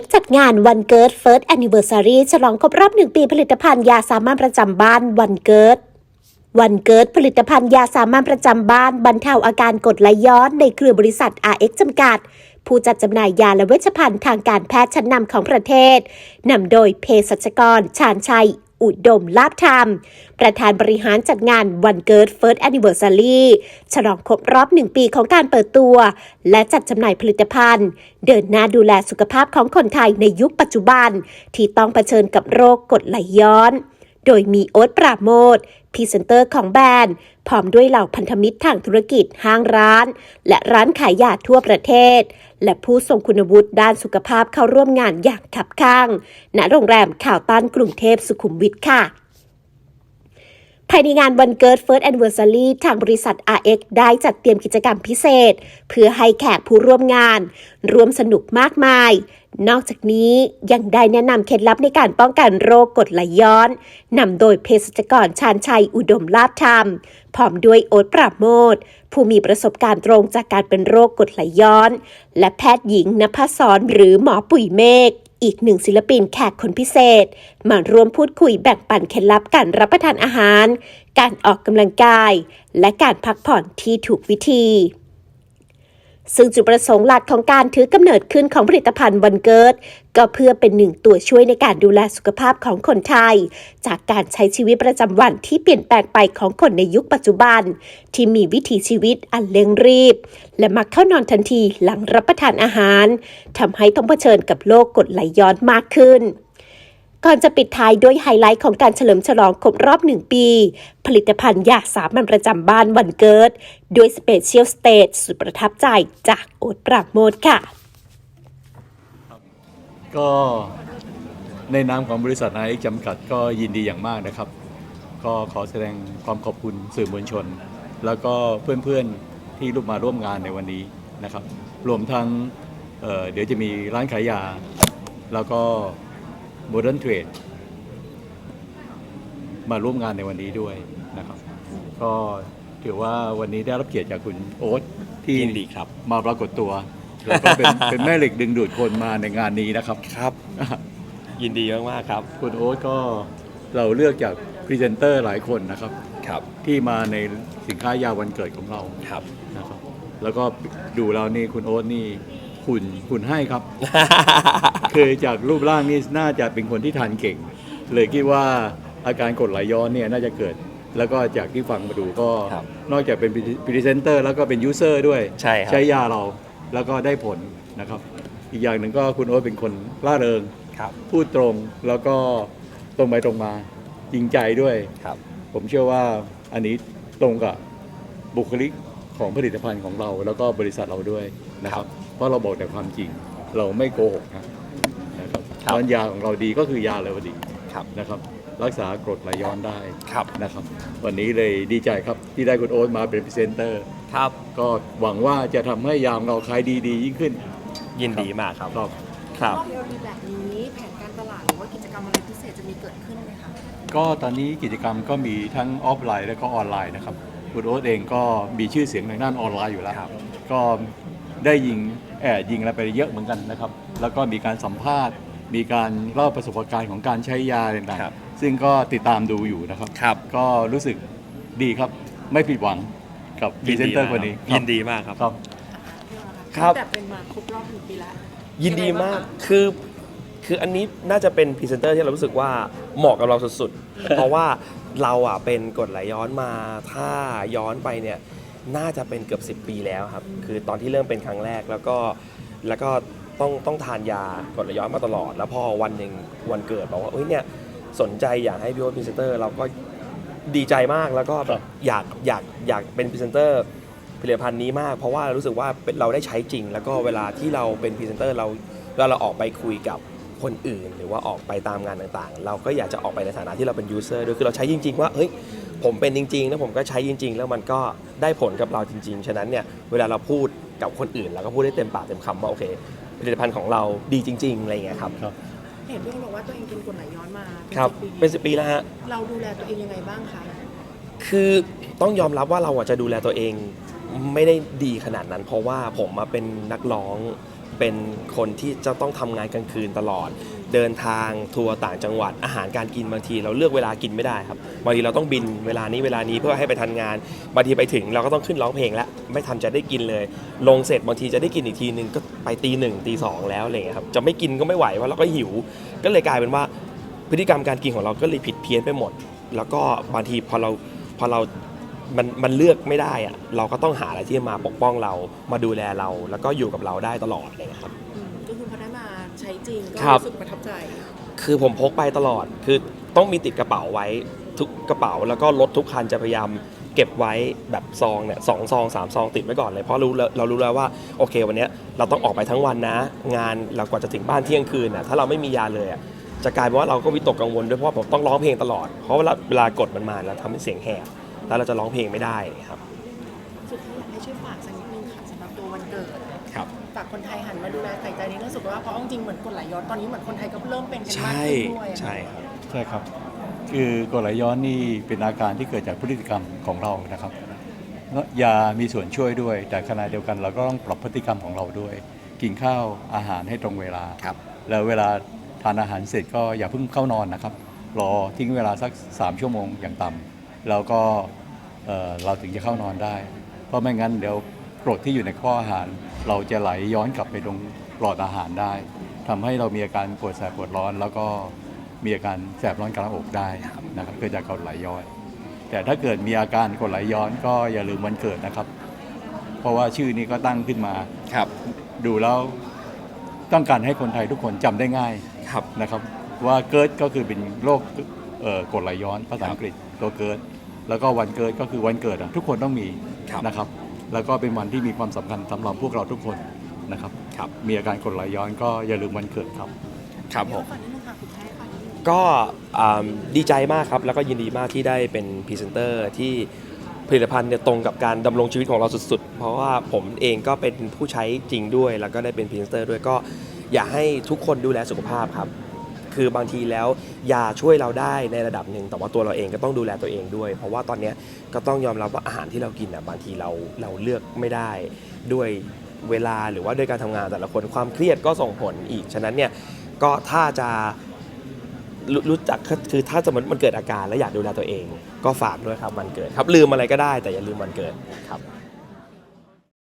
X จัดงานวันเกิด First Anniversary ฉลองครบรอบหนึ่งปีผลิตภัณฑ์ยาสามัญประจำบ้านวันเกิดวันเกิดผลิตภัณฑ์ยาสามัญประจำบ้านบรรเทาอาการกดไหลย้อนในเครือบริษัท RX จำกัด ผู้จัดจำหน่ายยาและเวชภัณฑ์ทางการแพทย์ชั้นนำของประเทศนำโดยเภสัชกร ชาญชัย อุดมลาบธรรม ประธานบริหารจัดงานวันเกิด First Anniversary ฉลองครบรอบหนึ่งปีของการเปิดตัว และจัดจำหน่ายผลิตภัณฑ์ เดินหน้าดูแลสุขภาพของคนไทยในยุคปัจจุบัน ที่ต้องเผชิญกับโรคกรดไหลย้อน โดยมีโอ๊ตปราโมท รีเซนเตอร์ของแบรนด์ พร้อมด้วยเหล่าพันธมิตรทางธุรกิจห้างร้าน และร้านขายยาทั่วประเทศ และผู้ทรงคุณวุฒิด้านสุขภาพเข้าร่วมงานอย่างขับข้าง ณโรงแรมข่าวต้านกรุงเทพสุขุมวิทค่ะ ภายในงานวันเกิด First Anniversary ทางบริษัท RX ได้จัดเตรียมกิจกรรมพิเศษ เพื่อให้แขกผู้ร่วมงาน ร่วมสนุกมากมาย นอกจากนี้ยังได้แนะนำเคล็ดลับในการป้องกันโรคกรดไหลย้อนนำโดยเภสัชกรชาญชัยอุดมลาภธรรม พร้อมด้วยโอ๊ตปราโมทผู้มีประสบการณ์ตรงจากการเป็นโรคกรดไหลย้อน และแพทย์หญิงนภศรหรือหมอปุ๋ยเมฆ อีกหนึ่งศิลปินแขกคนพิเศษ มาร่วมพูดคุยแบ่งปันเคล็ดลับการรับประทานอาหาร การออกกำลังกาย และการพักผ่อนที่ถูกวิธี ซึ่งจุดประสงค์หลักของการถือกำเนิดขึ้นของผลิตภัณฑ์วันเกิด ก็เพื่อเป็นหนึ่งตัวช่วยในการดูแลสุขภาพของคนไทย จากการใช้ชีวิตประจำวันที่เปลี่ยนแปลงไปของคนในยุคปัจจุบัน ที่มีวิถีชีวิตอันเร่งรีบ และมักเข้านอนทันทีหลังรับประทานอาหารทำให้ต้องเผชิญกับโรคกรดไหลย้อนมากขึ้นก่อนจะปิดท้ายด้วยไฮไลท์ของการเฉลิมฉลองครบรอบหนึ่งปี ผลิตภัณฑ์ยาสามัญประจำบ้านวันเกิด ด้วยสเปเชียลสเตจสุดประทับใจจากโอ๊ตปราโมทค่ะ ก็ในนามของบริษัทนายจำกัดก็ยินดีอย่างมากนะครับ ก็ขอแสดงความขอบคุณสื่อมวลชน แล้วก็เพื่อนๆที่ร่วมมาร่วมงานในวันนี้นะครับ รวมทั้งเอ่อเดี๋ยวจะมีร้านขายยา แล้วก็โมเดิร์นเทรดมาร่วมงานในวันนี้ด้วยนะครับ ก็ถือว่าวันนี้ได้รับเกียรติจากคุณโอ๊ตที่ยินดีครับ มาปรากฏตัว แล้วก็เป็นเป็นแม่เหล็กดึงดูดคนมาในงานนี้นะครับ ครับ ยินดีมากๆครับ คุณโอ๊ตก็เราเลือกจากพรีเซนเตอร์หลายคนนะครับ ครับ ที่มาในสินค้ายาวันเกิดของเราครับ นะครับ แล้วก็ดูแล้วนี่คุณโอ๊ตนี่หุ่นหุ่นให้ครับ คือจากรูปร่างนี่น่าจะเป็นคนที่ทานเก่ง เลยคิดว่าอาการกรดไหลย้อนเนี่ยน่าจะเกิด แล้วก็จากที่ฟังมาดูก็ ครับนอกจากเป็นพรีเซนเตอร์แล้วก็เป็นยูเซอร์ด้วยใช่ครับใช้ยาเรา แล้วก็ได้ผลนะครับ อีกอย่างหนึ่งก็คุณโอ๊ตเป็นคนร่าเริงครับพูดตรงแล้วก็ตรงไปตรงมาจริงใจด้วย ครับ ผมเชื่อว่าอันนี้ตรงกับบุคลิกของผลิตภัณฑ์ของเรา แล้วก็บริษัทเราด้วยนะครับ เพราะเราบอกแต่ความจริงเราไม่โกหกนะนะครับครับ ตอนยาของเราดีก็คือยาเลวดีครับนะครับ รักษากรดไหลย้อนได้ครับนะครับ วันนี้เลยดีใจครับที่ได้คุณโอ๊ตมาเป็นพรีเซนเตอร์ครับ ก็หวังว่าจะทำให้ยามเราขายดีๆยิ่งขึ้นยินดีมากครับครับครับ รอบเดียวแบบนี้แผนการตลาดหรือว่ากิจกรรมอะไรพิเศษจะมีเกิดขึ้นไหมคะ ก็ตอนนี้กิจกรรมก็มีทั้งออฟไลน์และก็ออนไลน์นะครับคุณโอ๊ตเองก็มีชื่อเสียงในด้านออนไลน์อยู่แล้วครับก็ได้ยิงแอบยิงอะไรไปเยอะเหมือนกันนะครับ แล้วก็มีการสัมภาษณ์ มีการเล่าประสบการณ์ของการใช้ยาต่างครับ ๆ ซึ่งก็ติดตามดูอยู่นะครับ ครับก็รู้สึกดีครับไม่ผิดหวังกับพรีเซนเตอร์คนนี้ครับยินดีมากครับ ครับ ครับแบบเป็นมาครบรอบหนึ่งปีแล้วยินดีมาก คือ คืออันนี้น่าจะเป็นพรีเซนเตอร์ที่เรารู้สึกว่าเหมาะกับเราสุดๆ เพราะว่าเราอะเป็นกรดไหลย้อนมา ถ้าย้อนไปเนี่ย น่าจะเป็นเกือบ 10 ปีแล้วครับ คือตอนที่เริ่มเป็นครั้งแรก แล้วก็ แล้วก็ ต้องต้องทานยากรดไหลย้อนมาตลอด แล้วพอวันหนึ่งวันเกิดบอกว่าเอ้ยเนี่ยสนใจอยากให้พี่โอ๊ตพรีเซนเตอร์เราก็ดีใจมากแล้วก็แบบอยากอยากอยากเป็นพรีเซนเตอร์ผลิตภัณฑ์นี้มาก เพราะว่ารู้สึกว่าเป็นเราได้ใช้จริง แล้วก็เวลาที่เราเป็นพรีเซนเตอร์เราเวลาเราออกไปคุยกับคนอื่น หรือว่าออกไปตามงานต่างๆ เราก็อยากจะออกไปในฐานะที่เราเป็นยูเซอร์ด้วยคือเราใช้จริง ๆ ว่าเฮ้ยผมเป็นจริงๆแล้วผมก็ใช้จริง ๆ แล้วมันก็ได้ผลกับเราจริง ๆ ฉะนั้นเนี่ยเวลาเราพูดกับคนอื่นเราก็พูดได้เต็มปากเต็มคำว่าโอเค ผลิตภัณฑ์ของเราดีจริง ๆ อะไรอย่างเงี้ยครับ ครับ เห็นพี่เขาบอกว่าตัวเองเป็นกรดไหลย้อนมาครับเป็เป็นนสิบปีแล้วฮะ เราดูแลตัวเองยังไงบ้างคะ คือต้องยอมรับว่าเราอะจะดูแลตัวเองไม่ได้ดีขนาดนั้น เพราะว่าผมมาเป็นนักร้อง เป็นคนที่จะต้องทำงานกลางคืนตลอด เดินทางทัวร์ต่างจังหวัดอาหารการกินบางที เราเลือกเวลากินไม่ได้ครับบางทีเราต้องบินเวลานี้เวลานี้เพื่อให้ไปทันงานบางทีไปถึงเราก็ต้องขึ้นร้องเพลงแล้วไม่ทันจะได้กินเลย ลงเสร็จบางทีจะได้กินอีกทีนึงก็ไปตีหนึ่งตีสองแล้วอะไรอย่างเงี้ยครับจะไม่กินก็ไม่ไหวเพราะเราก็หิว ก็เลยกลายเป็นว่าพฤติกรรมการกินของเราก็เลยผิดเพี้ยนไปหมด แล้วก็บางทีพอเราพอเรา มันมันเลือกไม่ได้อะเราก็ต้องหาอะไรที่มาปกป้องเรามาดูแลเรา แล้วก็อยู่กับเราได้ตลอดเลยนะครับ อืมก็คือพอได้มาใช้จริงก็ครับ รู้สึกประทับใจ คือผมพกไปตลอด คือต้องมีติดกระเป๋าไว้ทุกกระเป๋า แล้วก็รถทุกคันจะพยายามเก็บไว้แบบซองเนี่ยสองซองสามซองติดไว้ก่อนเลย เพราะรู้แล้วเรารู้แล้วว่าโอเควันเนี้ยเราต้องออกไปทั้งวันนะ งานเรากว่าจะถึงบ้านเที่ยงคืนน่ะถ้าเราไม่มียาเลยอะจะกลายเป็นว่าเราก็วิตกกังวลด้วยเพราะว่าผมต้องร้องเพลงตลอด เพราะเวลาเวลากดมันมาแล้วทำให้เสียงแหบ แล้วเราจะร้องเพลงไม่ได้ครับสุดท้ายอยากให้ช่วยฝากสักนิดนึงค่ะสำหรับตัววันเกิดครับฝากคนไทยหันมาดูแลใส่ใจในเรื่องสุขภาพเพราะเอาจริงๆเหมือนกดไหลย้อนตอนนี้เหมือนคนไทยก็เริ่มเป็นกันมากใช่ขึ้นด้วยอะใช่ครับ ใช่ครับ คือกรดไหลย้อนนี่เป็นอาการที่เกิดจากพฤติกรรมของเรานะครับแล้วยามีส่วนช่วยด้วย แต่ขณะเดียวกันเราก็ต้องปรับพฤติกรรมของเราด้วย กินข้าวอาหารให้ตรงเวลา ครับ แล้วเวลาทานอาหารเสร็จก็อย่าเพิ่งเข้านอนนะครับ รอทิ้งเวลาสัก 3 ชั่วโมงอย่างต่ำ แล้วก็เอ่อเราถึงจะเข้านอนได้ เพราะไม่งั้นเดี๋ยวกรดที่อยู่ในข้ออาหาร เราจะไหลย้อนกลับไปตรงหลอดอาหารได้ทำให้เรามีอาการปวดแสบปวดร้อน แล้วก็มีอาการแสบร้อนกลางอกได้นะครับเกิดจากกรดไหลย้อนแต่ถ้าเกิดมีอาการกรดไหลย้อนก็อย่าลืมวันเกิดนะครับ เพราะว่าชื่อนี้ก็ตั้งขึ้นมาครับ ดูแล้วต้องการให้คนไทยทุกคนจำได้ง่ายครับนะครับ ว่าเกิดก็คือเป็นโรคเอ่อกรดไหลย้อนภาษาอังกฤษ ตัวเกิด แล้วก็วันเกิดก็คือวันเกิดอะทุกคนต้องมีครับนะครับ แล้วก็เป็นวันที่มีความสำคัญสำหรับพวกเราทุกคนนะครับ ครับ มีอาการกรดไหลย้อนก็อย่าลืมวันเกิดครับ ครับผมฝากนิดนึงค่ะคุณแม่ฝากนิดนึงก็อ่าดีใจมากครับ แล้วก็ยินดีมากที่ได้เป็นพรีเซนเตอร์ที่ผลิตภัณฑ์เนี่ยตรงกับการดำรงชีวิตของเราสุด ๆ เพราะว่าผมเองก็เป็นผู้ใช้จริงด้วย แล้วก็ได้เป็นพรีเซนเตอร์ด้วยก็อยากให้ทุกคนดูแลสุขภาพครับ คือบางทีแล้วยาช่วยเราได้ในระดับหนึ่งแต่ว่าตัวเราเองก็ต้องดูแลตัวเองด้วย เพราะว่าตอนนี้ก็ต้องยอมรับว่าอาหารที่เรากินอะบางทีเราเราเลือกไม่ได้ด้วยเวลาหรือว่าด้วยการทำงานแต่ละคนความเครียดก็ส่งผลอีก ฉะนั้นเนี่ยก็ถ้าจะรู้รู้จักคือคือถ้าสมมติมันเกิดอาการแล้วอยากดูแลตัวเอง ก็ฝากด้วยครับวันเกิดครับลืมอะไรก็ได้แต่อย่าลืมวันเกิดครับ